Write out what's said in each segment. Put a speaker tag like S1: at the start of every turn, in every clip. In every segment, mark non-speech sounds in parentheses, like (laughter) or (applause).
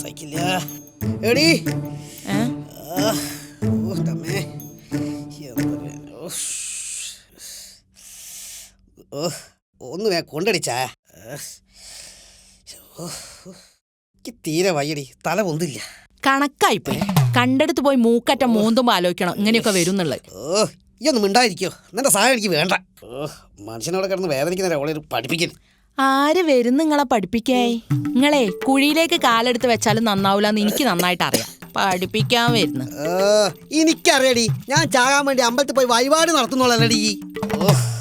S1: സഹിക്കില്ല എടി? ആ, ഓ, ഒന്ന് വേ കൊണ്ടടിച്ചാ. തീരെ വയ്യടി. തല പൊന്തില്ല.
S2: കണക്കായിപ്പോയി. കണ്ടെടുത്ത് പോയി മൂക്കറ്റ മൂന്തുമ്പോ ആലോചിക്കണം. ഇങ്ങനെയൊക്കെ വരുന്നുള്ളത്.
S1: ഓ ഈ ഒന്നും മിണ്ടായിരിക്കോ നിന്റെ സഹായം എനിക്ക് വേണ്ട. ഓ മനുഷ്യനോട് കിടന്ന് വേദനിക്കുന്നവരെ അവളെ പഠിപ്പിക്കൽ
S2: ആര് വരും നിങ്ങളെ പഠിപ്പിക്കായി നിങ്ങളെ കുഴിയിലേക്ക് കാലെടുത്ത് വെച്ചാലും നന്നാവൂലെന്ന് എനിക്ക് നന്നായിട്ട് അറിയാം. പഠിപ്പിക്കാൻ വരുന്നു.
S1: എനിക്കറിയടി. ഞാൻ ചാകാൻ വേണ്ടി അമ്പലത്തിൽ പോയി വഴിപാട് നടത്തുന്നുള്ളടി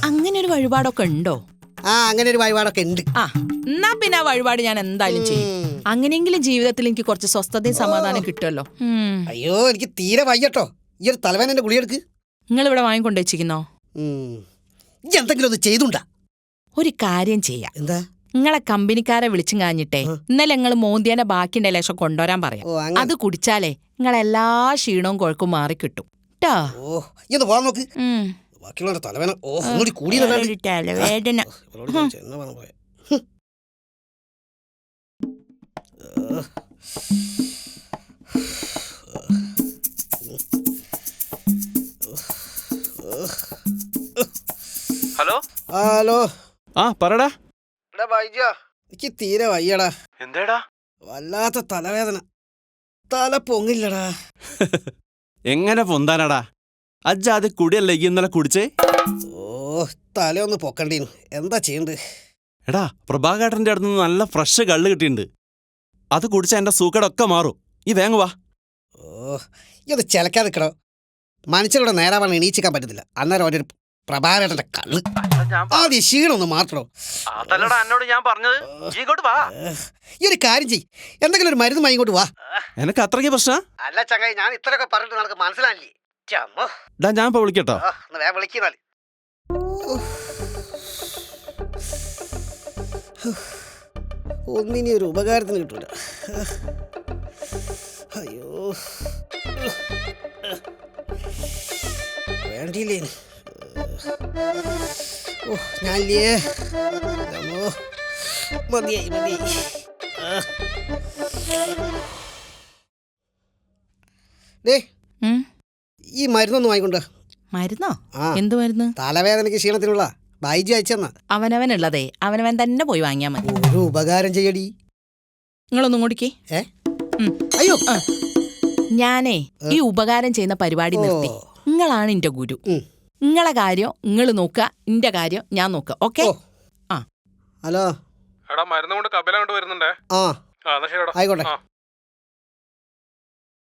S2: അങ്ങനെ ഒരു വഴിപാടൊക്കെ ഉണ്ടോ?
S1: ആ അങ്ങനെ ഒരു വഴിപാടൊക്കെ ഉണ്ട്.
S2: ആ എന്നാ പിന്നെ ആ വഴിപാട് ഞാൻ എന്തായാലും ചെയ്യും. അങ്ങനെയെങ്കിലും ജീവിതത്തിൽ എനിക്ക് കുറച്ച് സ്വസ്ഥതയും സമാധാനം കിട്ടുമല്ലോ.
S1: അയ്യോ എനിക്ക് തീരെ വയ്യട്ടോ. ഈ ഒരു തലവേന എന്റെ ഗുളിയെടുക്ക്
S2: നിങ്ങൾ ഇവിടെ വാങ്ങിക്കൊണ്ട് വെച്ചിരിക്കുന്നോ
S1: ഉം. എന്തെങ്കിലും ഒന്ന് ചെയ്തുണ്ടാ.
S2: ഒരു കാര്യം ചെയ്യാം.
S1: എന്താ?
S2: നിങ്ങളെ കമ്പനിക്കാരെ വിളിച്ചും കാഞ്ഞിട്ടേ. ഇന്നലെ നിങ്ങൾ മോന്തിയാനെ ബാക്കിന്റെ ലേശം കൊണ്ടുവരാൻ പറയാം. അത് കുടിച്ചാലേ നിങ്ങളെല്ലാ ക്ഷീണവും കുഴക്കും മാറിക്കിട്ടും. ട്ടോ.
S1: ഓ ഈ ഒന്ന് നോക്ക്.
S2: ഉം.
S1: ബാക്കിയുള്ളവരുടെ തലവേന ഓ ഒന്നുകൂടി കൂടിയല്ലാണ്ട്
S2: തലവേദന.
S3: ഹലോ?
S1: ഹലോ.
S3: ആ പറടാ.
S1: എനിക്ക് തീരെ വയ്യടാ.
S3: എന്തേടാ?
S1: വല്ലാത്ത തലവേദന. തല പൊങ്ങില്ലടാ. (laughs)
S3: എങ്ങനെ പൊന്താനടാ? അജ്ജാതി കുടിയല്ലേ ഇന്നലെ കുടിച്ചേ?
S1: ഓ തലയൊന്ന് പൊക്കണ്ടീനു. എന്താ ചെയ്യണ്ട്?
S3: എടാ പ്രഭാകേട്ടന്റെ അടുത്ത് നിന്ന് നല്ല ഫ്രഷ് കള്ള് കിട്ടിയിട്ടുണ്ട്. അത് കുടിച്ച എന്റെ സൂക്കടൊക്കെ മാറും. ഈ വേങ്ങ വാ.
S1: ഓ ഇത് ചിലക്കാതെ നിൽക്കണോ മനുഷ്യരുടെ നേരാവാണ് എണീച്ചിക്കാൻ പറ്റത്തില്ല. അന്നേരം ഒരു പ്രഭാകരന്റെ കള്ള്. ആദ്യം ക്ഷീണമൊന്ന് മാറ്റണോ.
S3: അതല്ലടാ എന്നോട് ഞാൻ പറഞ്ഞത്. ഇങ്ങോട്ട് വാ.
S1: ഈ ഒരു കാര്യം ചെയ് എന്തെങ്കിലും ഒരു മരുന്ന് ഇങ്ങോട്ട് വാ.
S3: എനിക്ക് അത്രയ്ക്ക് പ്രശ്നം?
S1: അല്ല ചങ്ങായി ഞാൻ ഇത്രയൊക്കെ പറഞ്ഞിട്ട് നിനക്ക് മനസ്സിലായില്ലേ?
S3: ഡാ ഞാൻ ഇപ്പൊ വിളിക്കട്ടോ.
S1: വേഗം വിളിക്കുന്നാൽ ഒന്നിനി ഒരു ഉപകാരത്തിന് കിട്ടൂല. അയ്യോ. വേണ്ടിയില്ലേ? ഓ ഞാനില്ലേ. മതിയായി മതിയായി. ഡേ. ഈ മരുന്നൊന്നും വാങ്ങിക്കൊണ്ട്.
S2: മരുന്നോ? എന്ത് മരുന്ന്?
S1: തലവേദനയ്ക്ക് ക്ഷീണത്തിനുള്ള ബൈജു അവനവൻ
S2: അവനവനുള്ളതേ. അവനവൻ തന്നെ പോയി വാങ്ങിയാ മതി.
S1: ഒരു ഉപകാരം ചെയ്യടി.
S2: നിങ്ങളൊന്നും കൂടിക്കേ.
S1: അയ്യോ
S2: ഞാനേ ഈ ഉപകാരം ചെയ്യുന്ന പരിപാടി നിർത്തി. നിങ്ങളാണ് എന്റെ ഗുരു. നിങ്ങളെ കാര്യം നിങ്ങൾ നോക്കുക എന്റെ കാര്യം ഞാൻ നോക്കുക ഓക്കെ?
S1: ആ. ഹലോ.
S4: എടാ മരുന്ന് കൊണ്ട് കപില കൊണ്ട് വരുന്നുണ്ടേ?
S1: ആ.
S4: ആ എന്നാ ശരിടാ
S1: ആയിക്കോട്ടെ.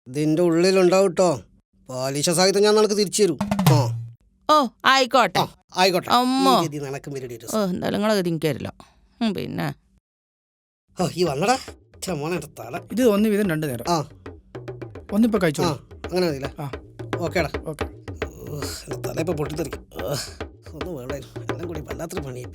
S1: ഇതിന്റെ ഉള്ളിലുണ്ടാവും കേട്ടോ പാലിശ സാഹിത്യം ഞാൻ നിനക്ക് തിരിച്ചു തരും. ആ.
S2: ഓ ആയിക്കോട്ടെ.
S1: ആയിക്കോട്ടെ.
S2: അമ്മോ.
S1: ഗതി നിനക്കും
S2: ഓ എന്തായാലും നിങ്ങളെ തിരിക്കരുല്ലോ പിന്നെ.
S1: ഓ ഈ വന്നടാ. തല.
S5: ഇത് ഒന്ന് വീതം രണ്ട് നേരം.
S1: ആ.
S5: ഒന്നിപ്പോ കഴിച്ചോ
S1: അങ്ങനെ മതിയില്ലേ?
S5: ആ.
S1: ഓക്കേടാ.
S5: ഓക്കെ.
S1: ഓ, എന്റെ തല ഇപ്പൊ പൊട്ടിത്തെറിക്കും ഒന്നും വേണ്ടായിരുന്നു. എല്ലാം കൂടി വല്ലാത്തൊരു പണിയായി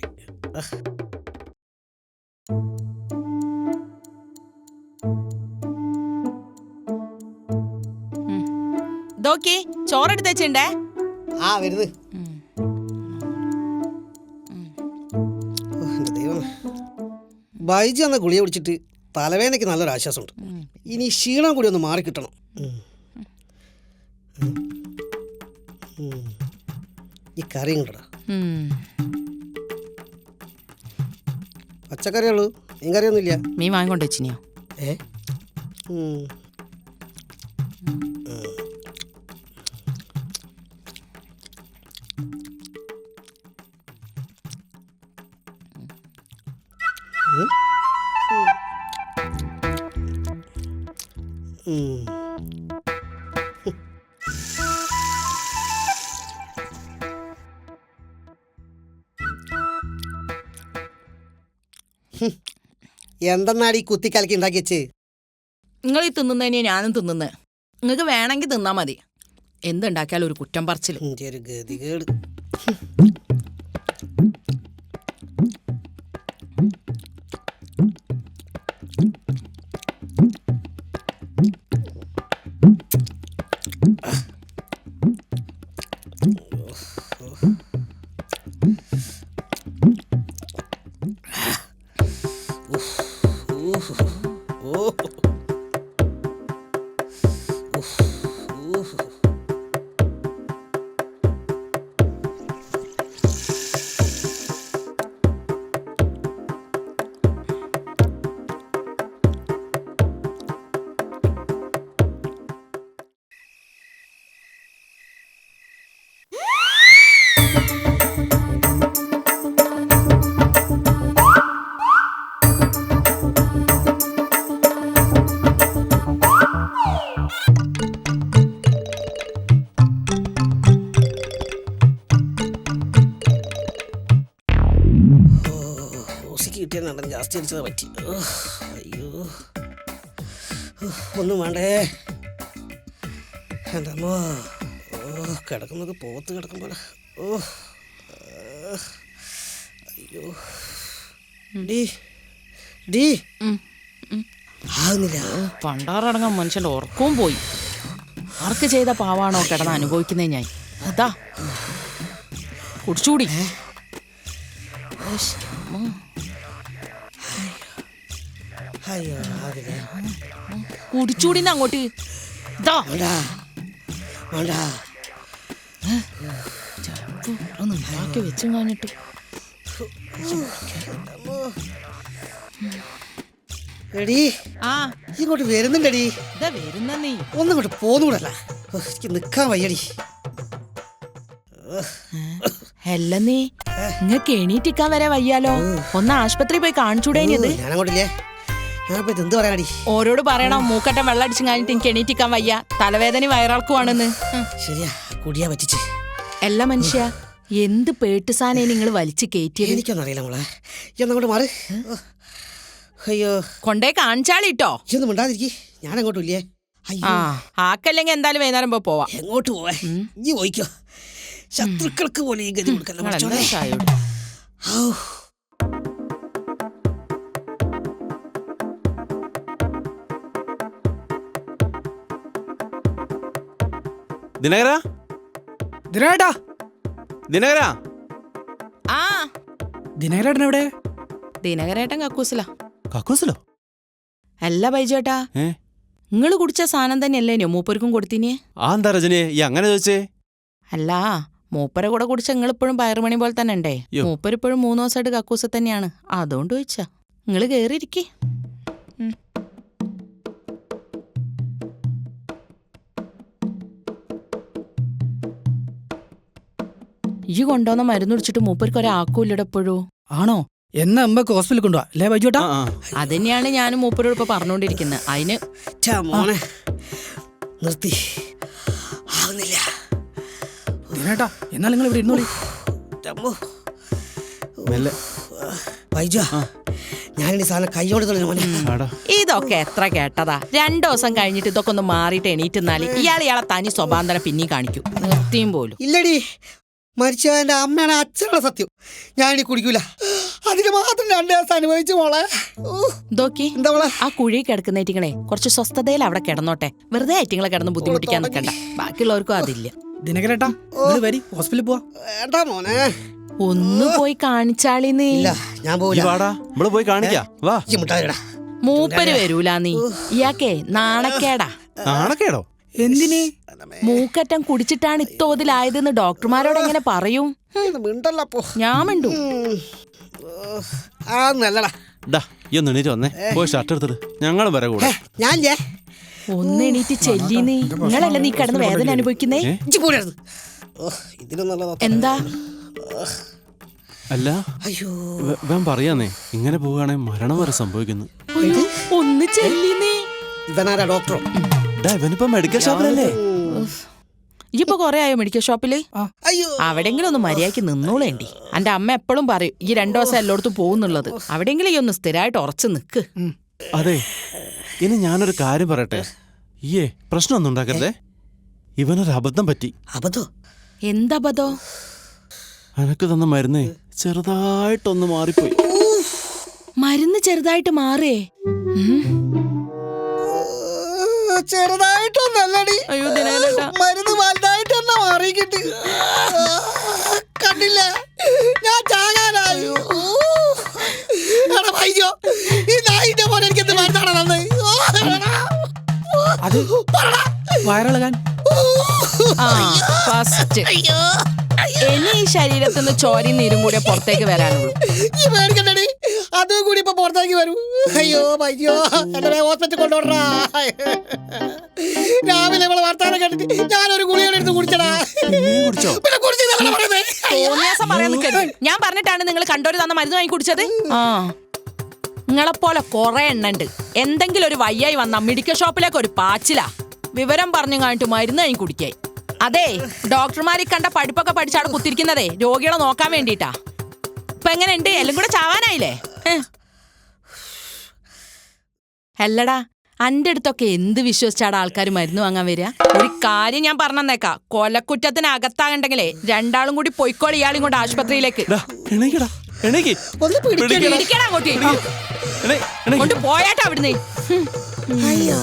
S2: ഇതോക്കി ചോറെടുത്ത് വെച്ചിണ്ടേ
S1: ആ ദൈവമേ. ബൈജു എന്ന ഗുളിയെ കുടിച്ചിട്ട് തലവേദനയ്ക്ക് നല്ലൊരു ആശ്വാസമുണ്ട് ഇനി ക്ഷീണം കൂടി ഒന്ന് മാറിക്കിട്ടണം. ഉം. ഈ കറിയും കൂടെടാ പച്ചക്കറിയുള്ളൂ മീൻ കറിയൊന്നുമില്ല
S2: മീൻ വാങ്ങിക്കൊണ്ട് വെച്ചിനിയോ?
S1: ഏ? എന്തെന്നാടി ഈ കുത്തിക്കലക്കി ഉണ്ടാക്കിച്ച്
S2: നിങ്ങൾ ഈ തിന്നുന്നതിനെ ഞാനും തിന്നുന്നത് നിങ്ങൾക്ക് വേണമെങ്കിൽ തിന്നാ മതി. എന്തുണ്ടാക്കിയാലും ഒരു കുറ്റം പറച്ചിൽ
S1: ഒരു ഗതികേട്. Uf. നടൻ അടിച്ചത് പറ്റി. അയ്യോ. ഒന്നും വേണ്ടേ. എന്റെ അമ്മോ? ഓ കിടക്കുന്നത് പോത്ത് കിടക്കും പോലെ ഓ അയ്യോ ഡീ ഡീ. ആകുന്നില്ല
S2: പണ്ടാറടങ്ങാൻ മനുഷ്യന്റെ ഉറക്കവും പോയി. ആർക്ക് ചെയ്ത പാവാണോ കിടന്ന് അനുഭവിക്കുന്നേ ഞാൻ അതാ. കുടിച്ചൂടി അങ്ങോട്ട്. ഇതാ ഒന്ന് വെച്ചും
S1: എടീ
S2: ആ.
S1: ഇങ്ങോട്ട് വരുന്നുണ്ടടി.
S2: ഇതാ വരുന്ന നീ
S1: ഒന്നും ഇങ്ങോട്ട് പോന്നുകൂടല്ല എനിക്ക് നിൽക്കാൻ വയ്യടി.
S2: അല്ല നീ നിങ്ങക്ക് എണീറ്റിക്കാൻ വരെ വയ്യാലോ? ഒന്ന് ആശുപത്രി പോയി കാണിച്ചൂടേ ഇത്?
S1: എന്ത്
S2: ഓരോട് പറയണം മൂക്കട്ടം വെള്ളം അടിച്ചു കഴിഞ്ഞിട്ട് എനിക്ക് എണീറ്റിക്കാൻ വയ്യ. തലവേദന വയറിളക്കുവാണെന്ന്.
S1: ശരിയാ കുടിയാ പറ്റിച്ച്.
S2: എല്ലാ മനുഷ്യ എന്ത് പേട്ടുസാനെ നിങ്ങൾ വലിച്ചു കയറ്റിയത്
S1: എനിക്കൊന്നും അറിയില്ല മോളെ എന്നങ്ങോട്ട് മാറ്. അയ്യോ.
S2: കൊണ്ടേ കാണിച്ചാളിട്ടോ
S1: ഇതൊന്നും മിണ്ടാതിരിക്കി. ഞാൻ അങ്ങോട്ടും ഇല്ലേ
S2: ആ ആക്കല്ലെങ്കിൽ എന്തായാലും വൈകുന്നേരം പോ പോവാ.
S1: എങ്ങോട്ട് പോവാ? നീ പോയിക്കോ. ശത്രുക്കൾക്ക് പോലെ ഈ ഗതി കൊടുക്കല്ല
S3: ദിനകര?
S5: ദിനേട്ടാ
S3: ദിനകര?
S2: ആ.
S5: ദിനകരേട്ടൻ എവിടെ
S2: ദിനകരേട്ടൻ കക്കൂസില.
S3: കക്കൂസിലോ?
S2: അല്ല ബൈജേട്ടാ
S3: ഏ?
S2: നിങ്ങൾ കുടിച്ച സാധനം തന്നെയല്ലേ മൂപ്പർക്കും കൊടുത്തിനെ?
S3: ആ എന്താ രജനി ഈ അങ്ങനെ ചോദിച്ചേ?
S2: അല്ല മൂപ്പരെ കൂടെ കുടിച്ച നിങ്ങൾ ഇപ്പോഴും പയറുമണി പോലെ തന്നെ ഉണ്ടേ
S3: യ്യോ.
S2: മൂപ്പര് ഇപ്പോഴും മൂന്ന് ദിവസമായിട്ട് കക്കൂസ തന്നെയാണ്. അതുകൊണ്ട് ചോദിച്ചാ. നിങ്ങൾ കേറിയിരിക്കേ. ഈ കൊണ്ടുവന്ന മരുന്ന് കുടിച്ചിട്ട് മൂപ്പർക്ക് ഒരാക്കൂല്ലട എപ്പോഴും
S5: ആണോ? എന്നാ അമ്മയ്ക്ക് ഹോസ്പിറ്റലിൽ കൊണ്ടുപോവാ അല്ലേ ബൈജോട്ടാ
S2: അതന്നെയാണ് ഞാൻ മൂപ്പരോട് ഇപ്പൊ പറഞ്ഞുകൊണ്ടിരിക്കുന്നത് അതിന്
S1: മോനെ. നിർത്തി. ആവുന്നില്ല.
S5: ഏട്ടാ എന്നാൽ നിങ്ങൾ ഇവിടെ ഇരുന്നോളി.
S1: വൈജു ഞാനിനി സാധനം കൈയോട്
S2: ഇതൊക്കെ എത്ര കേട്ടതാ. രണ്ടു ദിവസം കഴിഞ്ഞിട്ട് ഇതൊക്കെ ഒന്ന് മാറിയിട്ട് എണീറ്റുന്നാൽ ഇയാൾ ഇയാളെ തനി സ്വഭാന്തരം പിന്നെയും കാണിക്കും. നിർത്തിയും പോലും.
S1: ഇല്ലടി. മരിച്ചവന്റെ അമ്മയാണ് അച്ഛനുള്ള സത്യം. ഞാൻ ഇനി കുടിക്കൂല. അതിന് മാത്രം രണ്ട് ദിവസം അനുഭവിച്ചു മോളെ.
S2: ദോക്കി
S1: എന്താ മോളെ?
S2: ആ കുഴി കിടക്കുന്ന ഐറ്റിങ്ങളെ കുറച്ച് സ്വസ്ഥതയിൽ അവിടെ കിടന്നോട്ടെ. വെറുതെ ഐറ്റിങ്ങളെ കിടന്ന് ബുദ്ധിമുട്ടിക്കാൻ നിൽക്കണ്ട. ബാക്കിയുള്ളവർക്കും അതില്ല.
S5: ദിനകരേട്ടാ വരി ഹോസ്പിറ്റലിൽ പോവാ.
S1: മോനെ.
S2: ഒന്ന് പോയി കാണിച്ചാളിന്ന്.
S1: ഇല്ല ഞാൻ പോവില്ല.
S3: വാടാ നമ്മൾ പോയി കാണിക്കാം. വാ.
S2: മൂപ്പര് വരൂല നീ. ഇയാക്കേ നാണക്കേടാ.
S3: നാണക്കേടോ?
S5: എന്തിന്?
S2: മൂക്കറ്റം കുടിച്ചിട്ടാണ് ഇത്തോതിലായതെന്ന് ഡോക്ടർമാരോട് എങ്ങനെ പറയും?
S1: മിണ്ടല്ലപ്പോ
S2: ഞാൻ മിണ്ടു.
S1: ആ നല്ലടാ.
S3: ഡാ ഈ ഒന്ന് എണീറ്റ് വന്നേ. പോയി ഷർട്ട് എടുത്തിട്ട് ഞങ്ങളും വരെ കൂടെ.
S1: ഞാൻ ലേ
S2: ഒന്ന് എണീറ്റ് ചെല്ലീന്ന്. നിങ്ങളല്ലേ നീ കിടന്ന് വേദന അനുഭവിക്കുന്നേ? എന്താ?
S3: അല്ല
S1: അയ്യോ.
S3: വ- വേം പറയാന്നേ. ഇങ്ങനെ പോവുകയാണെങ്കിൽ മരണം വരെ സംഭവിക്കുന്നു.
S2: ഒന്ന് നീ
S1: ഇവനാരാ ഡോക്ടറോ?
S3: ഇവനിപ്പോ മെഡിക്കൽ ഷോപ്പിലല്ലേ
S2: ഇപ്പൊ കൊറേ ആയോ മെഡിക്കൽ
S1: ഷോപ്പിൽ
S2: അവിടെങ്കിലും ഒന്ന് മര്യാദയ്ക്ക് നിന്നോളേണ്ടി എന്റെ അമ്മ എപ്പോഴും പറയും ഈ രണ്ടു ദിവസം എല്ലായിടത്തും പോകുന്നുള്ളത്. അവിടെങ്കിലും ഈ ഒന്ന് സ്ഥിരമായിട്ട് ഉറച്ചു നിക്ക്.
S3: അതെ. ഇനി ഞാനൊരു കാര്യം പറയട്ടെ? ഈയേ പ്രശ്നമൊന്നും ഉണ്ടാക്കരുതേ. ഇവനൊരു അബദ്ധം പറ്റി.
S2: അബദ്ധോ? എന്തബദ്ധോ?
S3: എനക്ക് തന്ന മരുന്ന് ചെറുതായിട്ടൊന്ന് മാറിപ്പോയി.
S2: മരുന്ന് ചെറുതായിട്ട് മാറേ
S1: ചെറുതായിട്ടൊന്നല്ലടി.
S2: അയ്യോ
S1: മരുന്ന് വലുതായിട്ട് തന്നെ മാറിക്കിട്ട് കണ്ടില്ല. ഞാൻ ചാകാനായി എടാ വൈദ്യോ ഈ നായിന്റെ പോലെ എനിക്ക് എന്ത് മരുന്നാണ്
S5: അത് വയറിളകാൻ.
S2: ഫസ്റ്റ്. ഇനി ഈ ശരീരത്തിൽ നിന്ന് ചോരി നീരും കൂടെ പുറത്തേക്ക് വരാനുള്ളൂ.
S1: അതും കൂടി ഇപ്പൊ പുറത്തേക്ക് വരൂ. അയ്യോ അയ്യോ എന്നെ ഹോസ്പിറ്റൽ കൊണ്ടുപോടാ രാവിലെ നമ്മളെ വർത്താനം കേട്ടിട്ട് ഞാനൊരു ഗുളിയുടെ എടുത്ത് കുടിച്ചടാ. പിന്നെ
S2: പറയുന്നത് ഞാൻ പറഞ്ഞിട്ടാണ് നിങ്ങൾ കണ്ടോര് തന്ന മരുന്ന് വാങ്ങി കുടിച്ചത്? ആ. നിങ്ങളെപ്പോലെ കുറെ എണ്ണുണ്ട്. എന്തെങ്കിലും ഒരു വയ്യായി വന്ന മെഡിക്കൽ ഷോപ്പിലേക്ക് ഒരു പാച്ചിലാ. വിവരം പറഞ്ഞു കാണിട്ട് മരുന്ന് വാങ്ങി കുടിക്കായി. അതെ ഡോക്ടർമാരെ കണ്ട പഠിപ്പൊക്കെ പഠിച്ചാണ് കുത്തിരിക്കുന്നതേ രോഗികളെ നോക്കാൻ വേണ്ടിട്ടാ ഇപ്പൊ എങ്ങനെയുണ്ട്? എല്ലാം കൂടെ ചാവാനായില്ലേ? അല്ലടാ അന്റെ അടുത്തൊക്കെ എന്ത് വിശ്വസിച്ചാടാ ആൾക്കാർ മരുന്ന് വാങ്ങാൻ വരിക? ഒരു കാര്യം ഞാൻ പറഞ്ഞേക്കാം കൊലക്കുറ്റത്തിന് അകത്താകണ്ടെങ്കിലേ രണ്ടാളും കൂടി പൊയ്ക്കോളി ഇയാളും കൊണ്ട് ആശുപത്രിയിലേക്ക്. കൊണ്ട് പോയാട്ടോ അവിടുന്ന്.
S1: അയ്യോ.